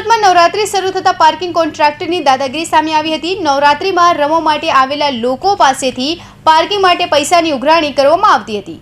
સુરતમાં નવરાત્રી શરૂ થતા પાર્કિંગ કોન્ટ્રાક્ટરની દાદાગીરી સામે આવી હતી. નવરાત્રીમાં રમવા માટે આવેલા લોકો પાસેથી પાર્કિંગ માટે પૈસાની ઉઘરાણી કરવામાં આવતી હતી.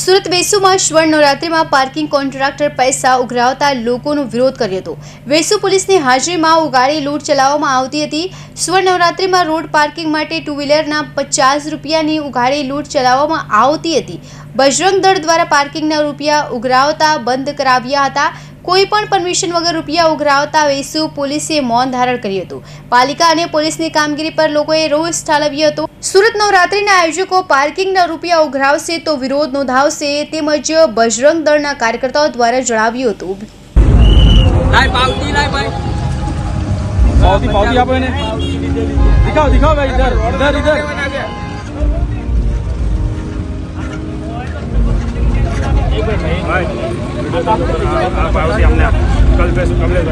સુરત વેસુમાં સ્વર્ણ નવરાત્રીમાં પાર્કિંગ કોન્ટ્રાક્ટર પૈસા ઉઘરાવતા લોકોનો વિરોધ કર્યો હતો. વેસુ પોલીસની હાજરીમાં ઉગાડી લૂંટ ચલાવવામાં આવતી હતી. સ્વર્ણ નવરાત્રીમાં રોડ પાર્કિંગ માટે ટુ વ્હીલરના પચાસ રૂપિયાની ઉઘાડી લૂંટ ચલાવવામાં આવતી હતી. બજરંગ દળ દ્વારા પાર્કિંગના રૂપિયા ઉઘરાવતા બંધ કરાવ્યા હતા. કોઈ પણ પરમિશન વગર રૂપિયા ઉઘરાવતા વેસુ પોલીસે મૌન ધારણ કર્યું હતું. પાલિકા અને પોલીસની કામગીરી પર લોકોએ રોષ ઠાલવ્યો હતો. સુરત નવરાત્રીના આયોજકો પાર્કિંગના રૂપિયા ઉઘરાવશે તો વિરોધ નોંધાવશે તેમજ બજરંગ દળના કાર્યકર્તાઓ દ્વારા જણાવ્યું હતું. ભાઈ. दिखाओ भाई इधर इधर इधर पावती हमने कल पे कमलेश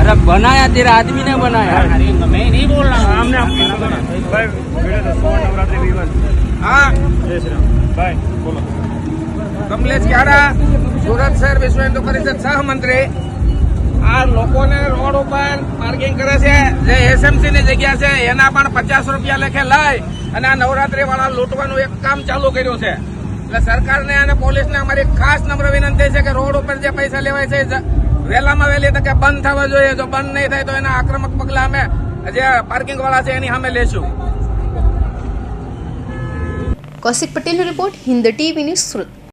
अरे बनाया तेरा आदमी ने बनाया मैं नहीं बोल रहा हमने आपकी भाई वीडियो तो सोमवार नवरात्रि वीवन હા जय श्री राम भाई बोलो કમલેશ ક્યારા સુરત શહેર વિશ્વ હિન્દુ પરિષદ સહમંત્રી આ લોકોને રોડ ઉપર પાર્કિંગ કરે છે જે એસએમસી ની જગ્યા છે એના પણ પચાસ રૂપિયા લેખે લઈ અને આ નવરાત્રી વાળા લૂંટવાનું એક કામ ચાલુ કર્યું છે એટલે સરકારને અને પોલીસને અમારી ખાસ નમ્ર વિનંતી છે કે રોડ ઉપર જે પૈસા લેવાય છે વહેલામાં વહેલી તકે બંધ થવા જોઈએ. જો બંધ નહીં થાય તો એના આક્રમક પગલા અમે જે પાર્કિંગ વાળા છે એની સામે લેશું. કૌશિક પટેલનો report Hind TV news Surat.